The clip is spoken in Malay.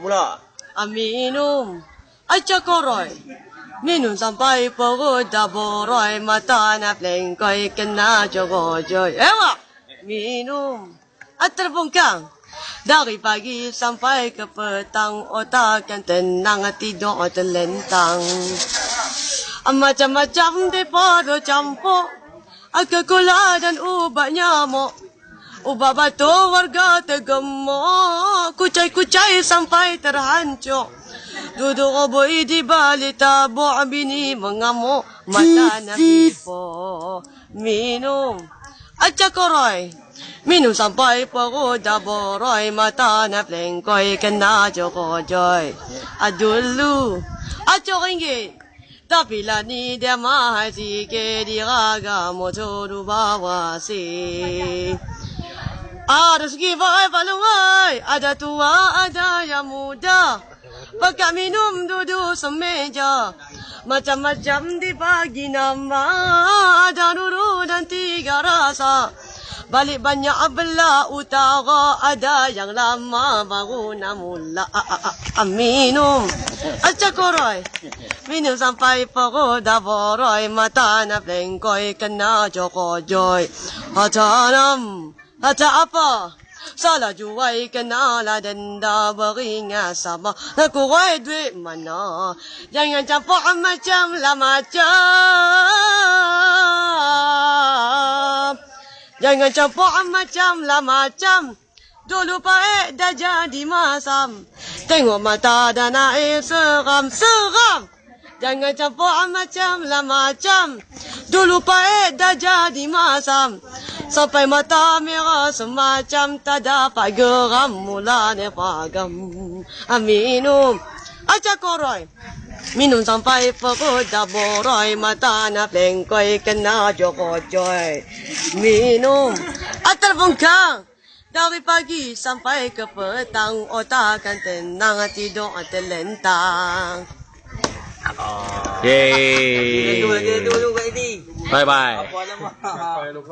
mula. Aminum. Ay cakoroy. Minum sampai perut dah boroi mata nak lengkoi kena jogo joy. Ewa. Minum. Ay terbungkang. Dari pagi sampai ke petang otak kan tenang tidur terlentang. Macam-macam daripada campur Agak gula dan ubat nyamuk Ubat batu warga tergemuk Kucai-kucai sampai terhancur. Duduk roboi di balik tabuk Bini mengamuk Mata Nabi po. Minum. Acak koroi. Minum sampai perut dah boroi Mata nak lengkoi kena jokojoy Adulu Acok ringgit. Tapi lah ni dia mahal sikit diraga motor du bawa si. Segi vai palungai, ada tua ada yang muda. Pakai minum duduk semeja. Macam-macam di pagi nama, ada nuru dan tiga rasa. Balik banyak belah utara. Ada yang lama baru nak mula Minum. Acak koroi. Minum sampai perut dah boroi Mata nak pelengkoi kena joko joy Hata Hata apa Salah juai kenal denda beringat sama Nak kurai duit mana Jangan campur macam lah macam Jangan campur macam lah macam. Dulu baik dah jadi masam. Tengok mata dah naik seram, seram. Jangan campur macam lah macam. Dulu baik dah jadi masam. Sampai mata merah semacam tak dapat geram mula ni pagam. Aminum. Acak koroi. Minum sampai perut dah boroi Mata nak lengkoi kena jokojoy Minum Atar bungkang Dari pagi sampai ke petang Otak akan tenang tidur terlentang Yeay. Dua, dua, Bye bye.